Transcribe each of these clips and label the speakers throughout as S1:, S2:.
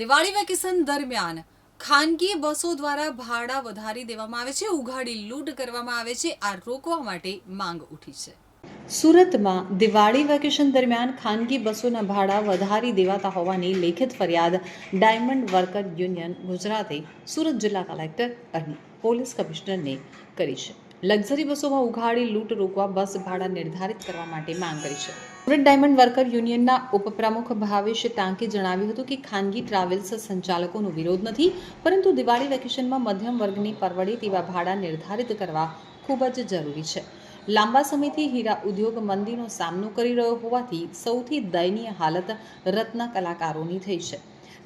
S1: Diwali vacation દરમિયાન ખાનગી બસો દ્વારા ભાડા વધારી દેવામાં આવે છે, ઉઘાડી લૂંટ કરવામાં આવે છે, આ રોકવા માટે માંગ ઉઠી છે. સુરતમાં દિવાળી વેકેશન દરમિયાન ખાનગી બસોના ભાડા વધારી દેવાતા હોવાની લેખિત ફરિયાદ ડાયમંડ વર્કર યુનિયન ગુજરાતે સુરત જિલ્લા કલેક્ટર અને પોલીસ કમિશનરને કરી છે. લક્ઝરી બસોમાં ઉઘાડી લૂંટ રોકવા બસ ભાડા નિર્ધારિત કરવા માટે માંગ કરી છે. સુરત ડાયમંડ વર્કર યુનિયનના ઉપપ્રમુખ ભાવેશ ટાંકે જણાવ્યું હતું કે ખાનગી ટ્રાવેલ્સ સંચાલકોનો વિરોધ નથી, પરંતુ દિવાળી વેકેશનમાં મધ્યમ વર્ગની પરવડે તેવા ભાડા નિર્ધારિત કરવા ખૂબ જ જરૂરી છે. લાંબા સમયથી હીરા ઉદ્યોગ મંદીનો સામનો કરી રહ્યો હોવાથી સૌથી દયનીય હાલત રત્ન કલાકારોની થઈ છે.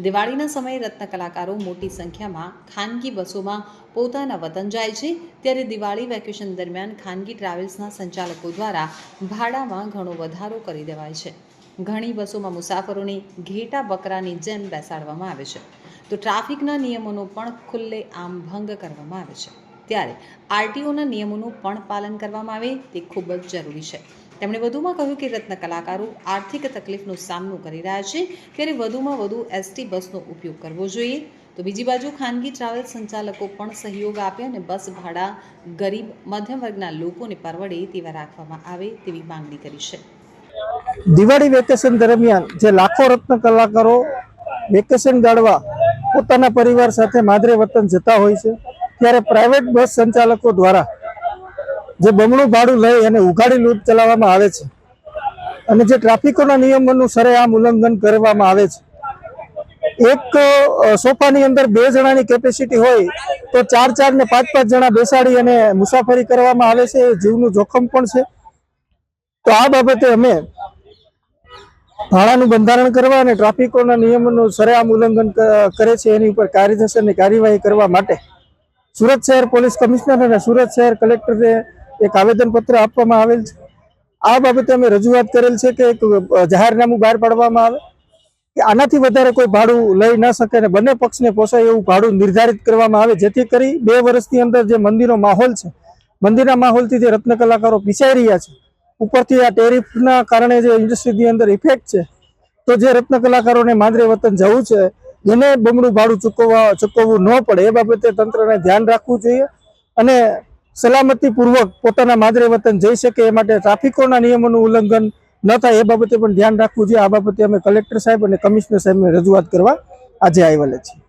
S1: દિવાળીના સમયે રત્ન કલાકારો મોટી સંખ્યામાં ખાનગી બસોમાં પોતાના વતન જાય છે. ત્યારે દિવાળી વેકેશન દરમિયાન ખાનગી ટ્રાવેલ્સના સંચાલકો દ્વારા ભાડામાં ઘણો વધારો કરી દેવાય છે. ઘણી બસોમાં મુસાફરોને ઘેટા બકરાની જેમ બેસાડવામાં આવે છે. તો ટ્રાફિકના નિયમોનો પણ ખુલ્લે આમ ભંગ કરવામાં આવે છે. ત્યારે આરટીઓના નિયમોનું પણ પાલન કરવામાં આવે તે ખૂબ જ જરૂરી છે. તેમણે વધુમાં કહ્યું કે રત્ન કલાકારો આર્થિક તકલીફનો સામનો કરી રહ્યા છે, ત્યારે વધુમાં વધુ એસટી બસનો ઉપયોગ કરવો જોઈએ. તો બીજી બાજુ ખાનગી ટ્રાવેલ સંચાલકો પણ સહયોગ આપે અને બસ ભાડા ગરીબ મધ્યમ વર્ગના લોકોને પરવડે તેવા રાખવામાં આવે તેવી માંગણી કરી છે.
S2: દિવાળી વેકેશન દરમિયાન જે લાખો રત્ન કલાકારો વેકેશન ગાળવા પોતાના પરિવાર સાથે માદરે વતન જતા હોય છે ત્યારે પ્રાઇવેટ બસ સંચાલકો દ્વારા જે બમણું ભાડું લઈ અને ઉઘાડી લૂંટ ચલાવવામાં આવે છે અને જે ટ્રાફિકોના નિયમોનું સરેઆમ ઉલ્લંઘન કરવામાં આવે છે. એક સોફાની અંદર બે જણાની કેપેસિટી હોય તો ચાર ચાર ને પાંચ પાંચ જણા બેસાડી અને મુસાફરી કરવામાં આવે છે. એ જીવનું જોખમ પણ છે. તો આ બાબતે અમે ભાડાનું બંધારણ કરવા અને ટ્રાફિકોના નિયમોનું સરેઆમ ઉલ્લંઘન કરે છે. એની ઉપર કાયદેસરની કાર્યવાહી કરવા માટે સુરત શહેર પોલીસ કમિશનર અને સુરત શહેર કલેક્ટરને એક આવેદનપત્ર આપવામાં આવેલ છે. આ બાબતે અમે રજૂઆત કરેલ છે કે એક જાહેરનામું બહાર પાડવામાં આવે, કે આનાથી વધારે કોઈ ભાડું લઈ ન શકે અને બંને પક્ષને પોસાય એવું ભાડું નિર્ધારિત કરવામાં આવે, જેથી કરી બે વર્ષની અંદર જે મંદિરનો માહોલ છે મંદિરના માહોલથી જે રત્ન કલાકારો પીસાઈ રહ્યા છે, ઉપરથી આ ટેરિફના કારણે જે ઇન્ડસ્ટ્રીની અંદર ઇફેક્ટ છે, તો જે રત્ન કલાકારોને માંદરે વતન જવું છે એને બમણું ભાડું ચૂકવવા ચૂકવવું ન પડે, એ બાબતે તંત્રને ધ્યાન રાખવું જોઈએ અને સલામતીપૂર્વક પોતાના માદરે વતન જઈ શકે, એ માટે ટ્રાફિકોના નિયમોનું ઉલ્લંઘન ન થાય, એ બાબતે પણ ધ્યાન રાખવું જોઈએ. આ બાબતે અમે કલેક્ટર સાહેબ અને કમિશનર સાહેબને રજૂઆત કરવા આજે આવેલા છીએ.